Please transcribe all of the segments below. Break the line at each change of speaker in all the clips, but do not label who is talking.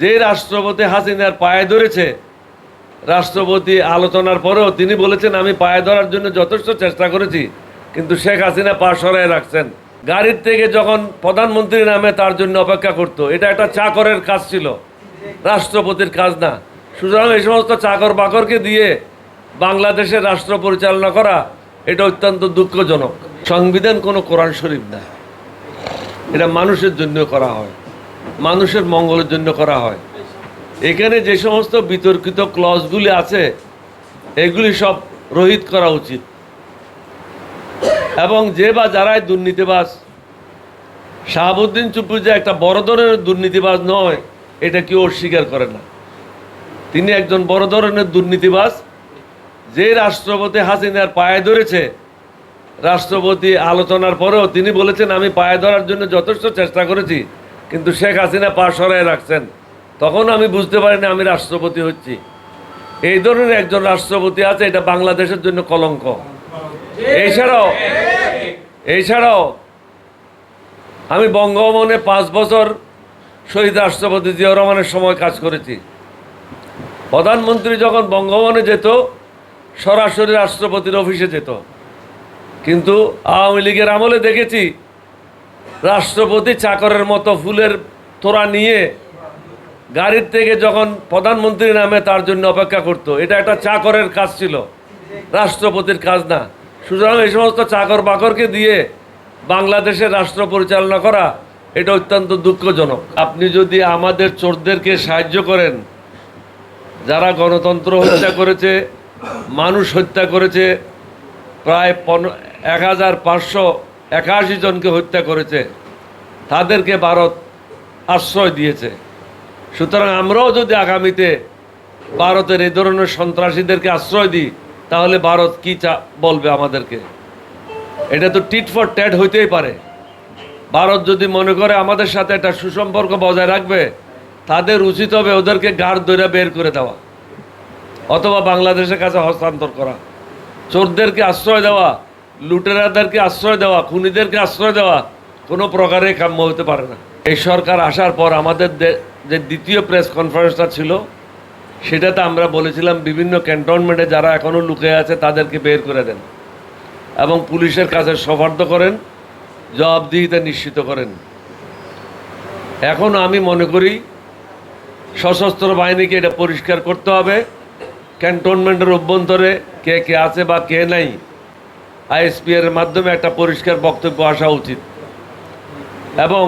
যে রাষ্ট্রপতি হাসিনার পায়ে ধরেছে, রাষ্ট্রপতি আলোচনার পরেও তিনি বলেছেন, আমি পায়ে ধরার জন্য যথেষ্ট চেষ্টা করেছি, কিন্তু শেখ হাসিনা পা সরায় রাখছেন। গাড়ির থেকে যখন প্রধানমন্ত্রী নামে তার জন্য অপেক্ষা করতো, এটা একটা চাকরের কাজ ছিল, রাষ্ট্রপতির কাজ না। সুতরাং এই সমস্ত চাকর বাকরকে দিয়ে বাংলাদেশের রাষ্ট্র পরিচালনা করা, এটা অত্যন্ত দুঃখজনক। সংবিধান কোনো কোরআন শরীফ না। এটা মানুষের জন্য করা হয়। মানুষের মঙ্গলের জন্য করা হয়। এখানে যে সমস্ত বিতর্কিত ক্লজগুলি আছে, এগুলি সব রহিত করা উচিত। এবং যে বা যারাই দুর্নীতিবাজ, শাহাবুদ্দিন চুপ্পু যে একটা বড় ধরনের দুর্নীতিবাজ নয়, এটা কেউ অস্বীকার করে না। তিনি একজন বড় ধরনের দুর্নীতিবাজ, যে রাষ্ট্রপতি হাসিনার পায়ে ধরেছে, রাষ্ট্রপতি আলোচনার পরেও তিনি বলেছেন, আমি পায়ে ধরার জন্য যথেষ্ট চেষ্টা করেছি কিন্তু শেখ হাসিনা পা সরায় রাখছেন। তখন আমি বুঝতে পারিনি আমি রাষ্ট্রপতি হচ্ছি। এই ধরনের একজন রাষ্ট্রপতি আছে, এটা বাংলাদেশের জন্য কলঙ্ক। এছাড়াও এছাড়াও আমি বঙ্গভবনে পাঁচ বছর শহীদ রাষ্ট্রপতি জিয়াউর রহমানের সময় কাজ করেছি। প্রধানমন্ত্রী যখন বঙ্গভবনে যেত, সরাসরি রাষ্ট্রপতির অফিসে যেত। কিন্তু আওয়ামী লীগের আমলে দেখেছি রাষ্ট্রপতি চাকরের মতো ফুলের তোড়া নিয়ে গাড়ির থেকে যখন প্রধানমন্ত্রী নামে তার জন্য অপেক্ষা করতো, এটা একটা চাকরের কাজ ছিল, রাষ্ট্রপতির কাজ না। সুতরাং এই সমস্ত চাকর বাকরকে দিয়ে বাংলাদেশের রাষ্ট্র পরিচালনা করা, এটা অত্যন্ত দুঃখজনক। আপনি যদি আমাদের চোরদেরকে সাহায্য করেন, যারা গণতন্ত্র হত্যা করেছে, মানুষ হত্যা করেছে, প্রায় পন এক হাজার পাঁচশো একাশি জনকে হত্যা করেছে। তাদেরকে ভারত আশ্রয় দিয়েছে। সুতরাং আমরাও যদি আগামীতে ভারতের এই ধরনের সন্ত্রাসীদেরকে আশ্রয় দিই, তাহলে ভারত কি চা, বলবে আমাদেরকে? এটা তো টিট ফর ট্যাট হইতেই পারে। ভারত যদি মনে করে আমাদের সাথে একটা সুসম্পর্ক বজায় রাখবে, তাদের উচিত হবে ওদেরকে গাড় ধরে বের করে দেওয়া, অথবা বাংলাদেশের কাছে হস্তান্তর করা। চোরদেরকে আশ্রয় দেওয়া লুটেরাদেরকে আশ্রয় দেওয়া, খুনিদেরকে আশ্রয় দেওয়া কোনো প্রকারে কাম্য হতে পারে না। এই সরকার আসার পর আমাদের যে দ্বিতীয় প্রেস কনফারেন্সটা ছিল, সেটাতে আমরা বলেছিলাম বিভিন্ন ক্যান্টনমেন্টে যারা এখনও লুকে আছে তাদেরকে বের করে দেন এবং পুলিশের কাছে সফার্দ করেন, জবাবদিহিতা নিশ্চিত করেন। এখন আমি মনে করি সশস্ত্র বাহিনীকে এটা পরিষ্কার করতে হবে। ক্যান্টনমেন্টের অভ্যন্তরে কে কে আছে বা কে নাই আইএসপি এর মাধ্যমে একটা পরিষ্কার বক্তব্য আসা উচিত। এবং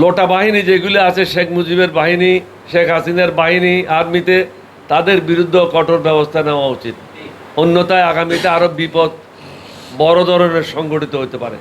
লোটা বাহিনী যেগুলি আছে, শেখ মুজিবের বাহিনী, শেখ হাসিনার বাহিনী, আর্মিতে তাদের বিরুদ্ধে কঠোর ব্যবস্থা নেওয়া উচিত। অন্যথায় আগামীতে আরও বিপদ বড় ধরনের সংগঠিত হতে পারে।